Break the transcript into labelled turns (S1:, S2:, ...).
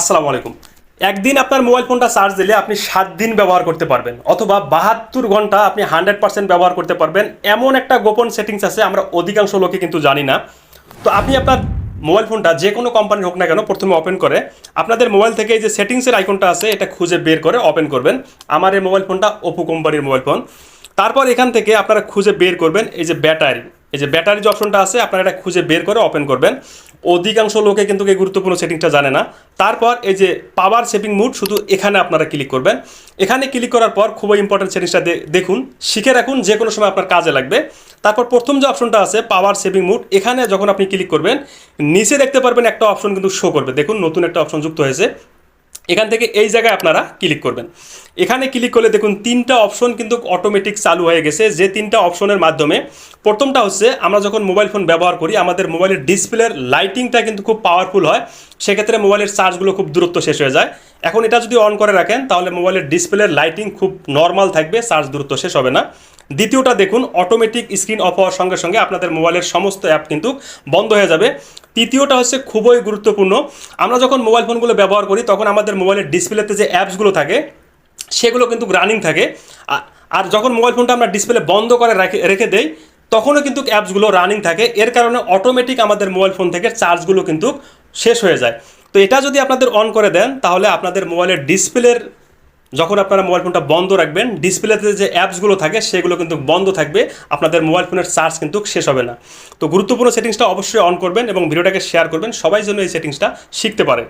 S1: আসসালামু আলাইকুম। একদিন আপনার মোবাইল ফোনটা চার্জ দিলে আপনি সাত দিন ব্যবহার করতে পারবেন, অথবা বাহাত্তর ঘণ্টা আপনি হান্ড্রেড পার্সেন্ট ব্যবহার করতে পারবেন। এমন একটা গোপন সেটিংস আছে, আমরা অধিকাংশ লোকে কিন্তু জানি না। তো আপনি আপনার মোবাইল ফোনটা যে কোনো কোম্পানির হোক না কেন প্রথমে ওপেন করে, আপনাদের মোবাইল থেকে এই যে সেটিংসের আইকনটা আছে, এটা খুঁজে বের করে ওপেন করবেন। আমার এই মোবাইল ফোনটা ওপো কোম্পানির মোবাইল ফোন। তারপর এখান থেকে আপনারা খুঁজে বের করবেন এই যে ব্যাটারি। এই যে ব্যাটারি যে অপশনটা আছে, আপনারা এটা খুঁজে বের করে ওপেন করবেন। অধিকাংশ লোকে কিন্তু এই গুরুত্বপূর্ণ সেটিংসটা জানে না। তারপর এই যে পাওয়ার সেভিং মুড শুধু এখানে আপনারা ক্লিক করবেন। এখানে ক্লিক করার পর খুবই ইম্পর্টেন্ট সেটিংসটা দেখুন, শিখে রাখুন, যে কোনো সময় আপনার কাজে লাগবে। তারপর প্রথম যে অপশনটা আছে পাওয়ার সেভিং মুড এখানে যখন আপনি ক্লিক করবেন, নিচে দেখতে পারবেন একটা অপশন কিন্তু শো করবে। দেখুন, নতুন একটা অপশন যুক্ত হয়েছে। এখান থেকে এই জায়গায় আপনারা ক্লিক করবেন। এখানে ক্লিক করলে দেখুন তিনটা অপশন কিন্তু অটোমেটিক চালু হয়ে গেছে। যে তিনটা অপশনের মাধ্যমে প্রথমটা হচ্ছে আমরা যখন মোবাইল ফোন ব্যবহার করি, আমাদের মোবাইলের ডিসপ্লের লাইটিংটা কিন্তু খুব পাওয়ারফুল হয়। সেক্ষেত্রে মোবাইলের চার্জগুলো খুব দূরত্ব শেষ হয়ে যায়। এখন এটা যদি অন করে রাখেন, তাহলে মোবাইলের ডিসপ্লের লাইটিং খুব নর্মাল থাকবে চার্জ দূরত্ব শেষ হবে না। দ্বিতীয়টা দেখুন অটোমেটিক স্ক্রিন অফ হওয়ার সঙ্গে সঙ্গে আপনাদের মোবাইলের সমস্ত অ্যাপ কিন্তু বন্ধ হয়ে যাবে। তৃতীয়টা হচ্ছে খুবই গুরুত্বপূর্ণ, আমরা যখন মোবাইল ফোনগুলো ব্যবহার করি, তখন আমাদের মোবাইলের ডিসপ্লেতে যে অ্যাপসগুলো থাকে, সেগুলো কিন্তু রানিং থাকে। আর যখন মোবাইল ফোনটা আমরা ডিসপ্লে বন্ধ করে রেখে রেখে দেই, তখনও কিন্তু অ্যাপসগুলো রানিং থাকে। এর কারণে অটোমেটিক আমাদের মোবাইল ফোন থেকে চার্জগুলো কিন্তু শেষ হয়ে যায়। তো এটা যদি আপনাদের অন করে দেন, তাহলে আপনাদের মোবাইলের ডিসপ্লের যখন আপনারা মোবাইল ফোনটা বন্ধ রাখবেন ডিসপ্লেতে যে অ্যাপসগুলো থাকে, সেগুলো কিন্তু বন্ধ থাকবে। আপনাদের মোবাইল ফোনের চার্জ কিন্তু শেষ হবে না। তো গুরুত্বপূর্ণ সেটিংসটা অবশ্যই অন করবেন এবং ভিডিওটাকে শেয়ার করবেন। সবাই জন্য এই সেটিংসটা শিখতে পারে।